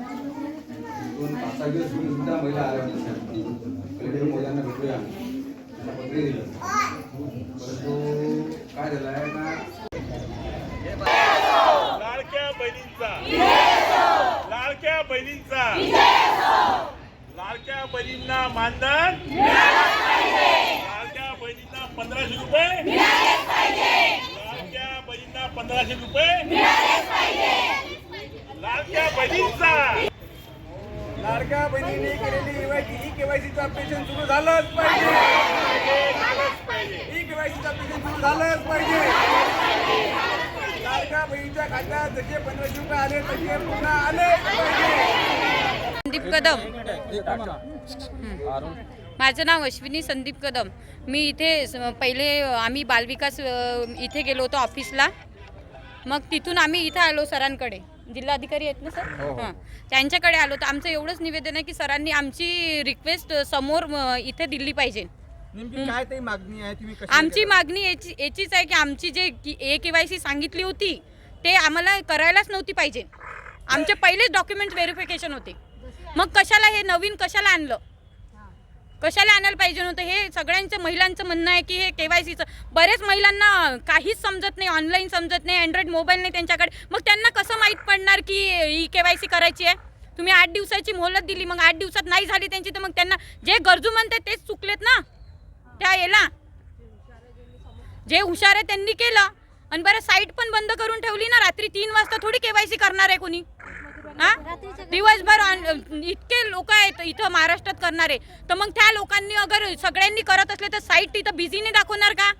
दोन पाच सहा दिवस पूर्वी सुद्धा महिला आल्या होत्या साहेब कलेक्टर महिलांना भेटूया. असं दिलं. परंतु काय झालं आहे का लाडक्या बहिणींचा. लाडक्या बहिणींचा. लाडक्या बहिणींना मानधन. लाडक्या बहिणींना पंधराशे रुपये. लाडक्या बहिणींना पंधराशे रुपये. लाडक्या बहिणींचा. लाडक्या बहिणीने केलेली ई केवायसीचं ऑपरेशन सुरू झालंच पाहिजे. ई केवायसीचं ऑपरेशन सुरू झालंच पाहिजे. लाडक्या बहिणीच्या खात्यात जसे पंधराशे रुपये आले तसे पुन्हा आले पाहिजे. संदीप कदम. माझं नाव अश्विनी संदीप कदम. मी इथे पहिले आम्ही बालविकास इथे गेलो होतो ऑफिसला. मग तिथून आम्ही इथं आलो सरांकडे. जिल्हाधिकारी आहेत ना सर? हां त्यांच्याकडे आलो तर आमचं एवढंच निवेदन आहे की सरांनी आमची रिक्वेस्ट समोर अ, इथे दिली पाहिजे. नेमकी काय ते मागणी आहे तुम्ही आमची मागणी याची याचीच आहे की आमची जे ए के वाय सी सांगितली होती ते आम्हाला करायलाच नव्हती पाहिजे. आमचे पहिलेच डॉक्युमेंट व्हेरिफिकेशन होते. मग कशाला हे नवीन कशाला आणलं? कशाला आणायला पाहिजे नव्हतं? हे सगळ्यांचं महिलांचं म्हणणं आहे की हे के वाय सीचं. बरेच महिलांना काहीच समजत नाही ऑनलाईन समजत नाही अँड्रॉइड मोबाईल नाही त्यांच्याकडे. मग त्यांना कसं माहीत पडणार की ही के वाय सी करायची आहे? तुम्ही आठ दिवसाची मोहलत दिली मग आठ दिवसात नाही झाली त्यांची तर मग त्यांना जे गरजू म्हणतात तेच चुकलेत ना? त्या याला. जे हुशार आहे त्यांनी केलं. आणि बरं साईट पण बंद करून ठेवली ना रात्री तीन वाजता थोडी केवायसी करणार आहे कोणी? हा? दिवसभर इतके लोक आहेत इथं महाराष्ट्रात करणारे. तर मग त्या लोकांनी अगर सगळ्यांनी करत असले तर साईट तिथं बिझी नाही दाखवणार का?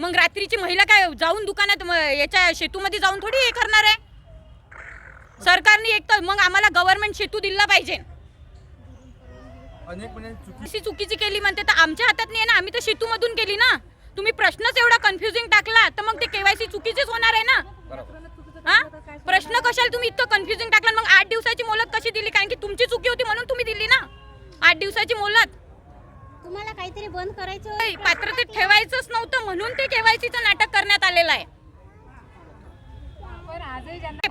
मग रात्रीची महिला काय जाऊन दुकानात याच्या शेतूमध्ये जाऊन थोडी हे करणार आहे? सरकारने एक तर मग आम्हाला गव्हर्नमेंट शेतू दिला पाहिजे. म्हणजे अशी चुकीची केली म्हणते तर आमच्या हातात नाही आहे ना आम्ही तर शेतूमधून केली ना. तुम्ही प्रश्नच एवढा कन्फ्युजिंग टाकला तर मग ते केवायसी चुकीचेच होणार आहे ना. कशाला तुम्ही इतकं कन्फ्युजिंग टाकला? मग आठ दिवसाची मोलत कशी दिली? कारण की तुमची चुकी होती म्हणून तुम्ही दिली ना. आठ दिवसाची मोलत तुम्हाला काहीतरी बंद करायचं पात्रतेत ठेवायचंच नव्हतं. म्हणून ते केवायसीचं नाटक करण्यात आलेलं आहे.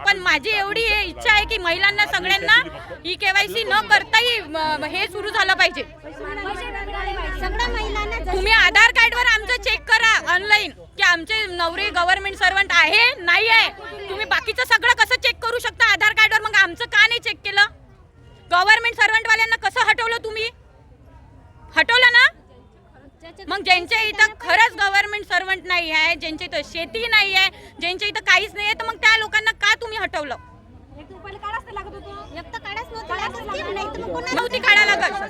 पण माझी एवढी इच्छा आहे की महिलांना सगळ्यांना ही केवायसी न करताही हे सुरू झालं पाहिजे. सगळ्या महिलांना जसं- तुम्ही आधार कार्डवर आमचं चेक करा ऑनलाईन की आमचे नवरे गव्हर्नमेंट सर्वंट आहे नाही आहे? बाकीचं सगळं कसं चेक करू शकता? आधार कार्डवर मग आमचं का नाही चेक केलं? गव्हर्नमेंट सर्वंटवाल्यांना कसं हटवलं तुम्ही? हटवलं ना? मग ज्यांच्या इथं खरंच गव्हर्नमेंट सर्वंट नाही आहे ज्यांच्या इथं शेती नाही आहे ज्यांच्या इथं काहीच नाही आहे तर मग त्या लोकांना का तुम्ही हटवलं? नव्हती. लागत, नाही तर मग कोणाला नव्हती काढायला लागत.